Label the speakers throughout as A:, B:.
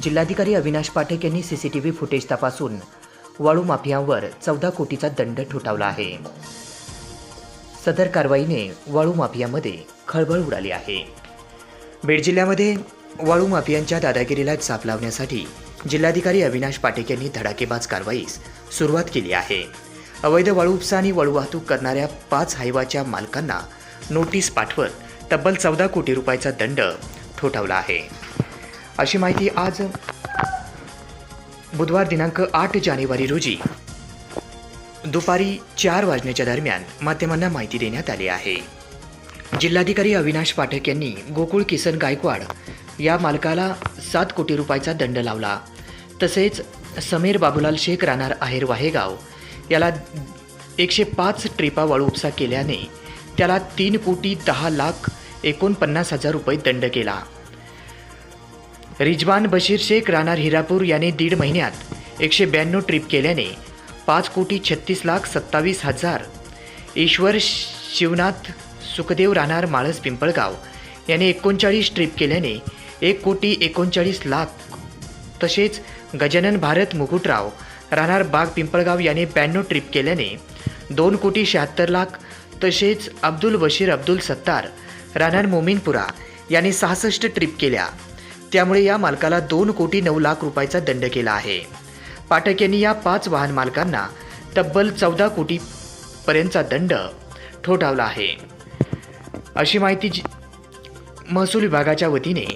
A: जिल्हाधिकारी अविनाश पाठक यांनी CCTV footage तपासून वाळू माफियांवर चौदा कोटीचा दंड ठोठावला आहे. सदर कारवाईने वाळू माफियामध्ये खळबळ उडाली आहे. बीड जिल्ह्यामध्ये वाळू माफियांच्या दादागिरीला चाप लावण्यासाठी जिल्हाधिकारी अविनाश पाटेक यांनी धडाकेबाज कारवाईस सुरुवात केली आहे. अवैध वाळू उपसा आणि वाळू वाहतूक करणाऱ्या पाच हायवाच्या मालकांना नोटीस पाठवत तब्बल चौदा कोटी रुपयाचा दंड ठोठावला आहे. अशी माहिती आज बुधवार दिनांक आठ जानेवारी रोजी दुपारी चार वाजण्याच्या दरम्यान माध्यमांना माहिती देण्यात आली आहे. जिल्हाधिकारी अविनाश पाठक यांनी गोकुळ किसन गायकवाड या मालकाला सात कोटी रुपयाचा दंड लावला. तसेच समीर बाबूलाल शेख राहणार आहेर वाहेगाव याला एकशे पाच ट्रिपा वाळू उपसा केल्याने त्याला तीन कोटी दहा लाख एकोणपन्नास हजार रुपये दंड केला. रिजवान बशीर शेख राहणार हिरापूर याने दीड महिन्यात एकशे ब्याण्णव ट्रिप केल्याने पाच कोटी छत्तीस लाख सत्तावीस हजार. ईश्वर शिवनाथ सुखदेव राहणार माळस पिंपळगाव याने एकोणचाळीस ट्रिप केल्याने एक कोटी एकोणचाळीस लाख. तसेच गजानन भारत मुकुटराव राहणार बाग पिंपळगाव याने ब्याण्णव ट्रिप केल्याने दोन कोटी शहात्तर लाख. तसेच अब्दुल बशीर अब्दुल सत्तार राहणार मोमीनपुरा यांनी सहासष्ट ट्रिप केल्या. त्यामुळे या मालकाला दोन कोटी नऊ लाख रुपयाचा दंड केला आहे. पाठक यांनी या पाच वाहन मालकांना तब्बल चौदा कोटी पर्यंतचा दंड ठोठावला आहे. अशी माहिती जी महसूल विभागाच्या वतीने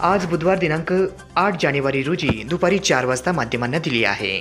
A: आज बुधवार दिनांक आठ जानेवारी रोजी दुपारी चार वाजता माध्यमांना दिली आहे.